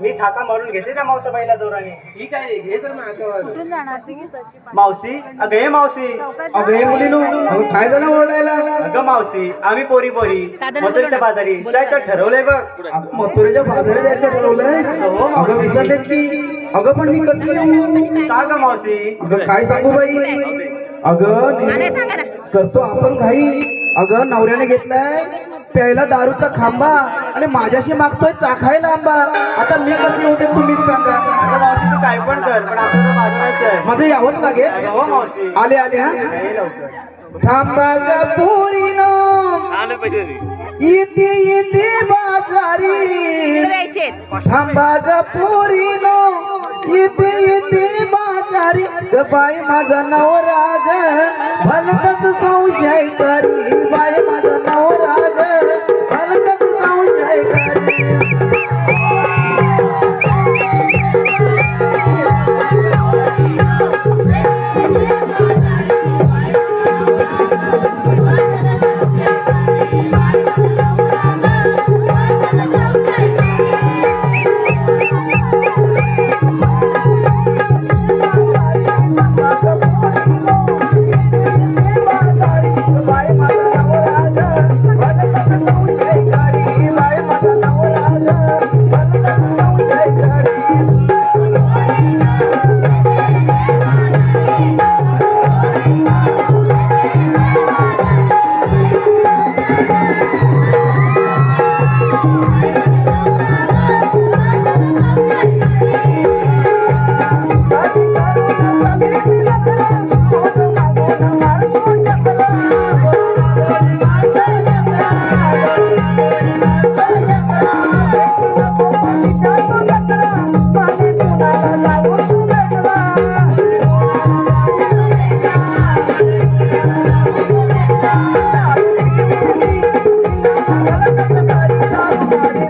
मी छाका मारून घेते त्या मावसाबाईला जोराने. ठीक आहे घे तर माझ्यावर कुठून जाणार. मावशी अगं हे मावशी. अगं हे मुलीनो. काय झालं ओरडायला? अगं मावशी आम्ही पोरी पोरी. मथुरेच्या बाजारी. जायचं ठरवलंय बघ. अगं मथुरेच्या बाजारात जायचं ठरवलंय? हो, मावशी. अगं विसरलेत की? अगं पण मी कशी येऊ? का ग मावशी? अगं काय सांगू बाई? अगं करतो आपण काही. अगं नवऱ्याने घेतलाय. प्यायला दारूचा खांबा आणि माझ्याशी मागतोय चाखायला आंबा आता मी कसे होते तुम्हीच सांगा. अगं मावशी तू काय पण कर पण आपल्याला बाजाराचं आहे माझं यावंच लागेल. हो मावशी. आले आले हा? ये लवकर. थांबा ग पोरीनो. इथे इथे बाजारी. थांबा ग पोरीनो. इथे इथे बाजारी. ग बाई माझा नवरा ग भलतच संशय करी बाई Thank you.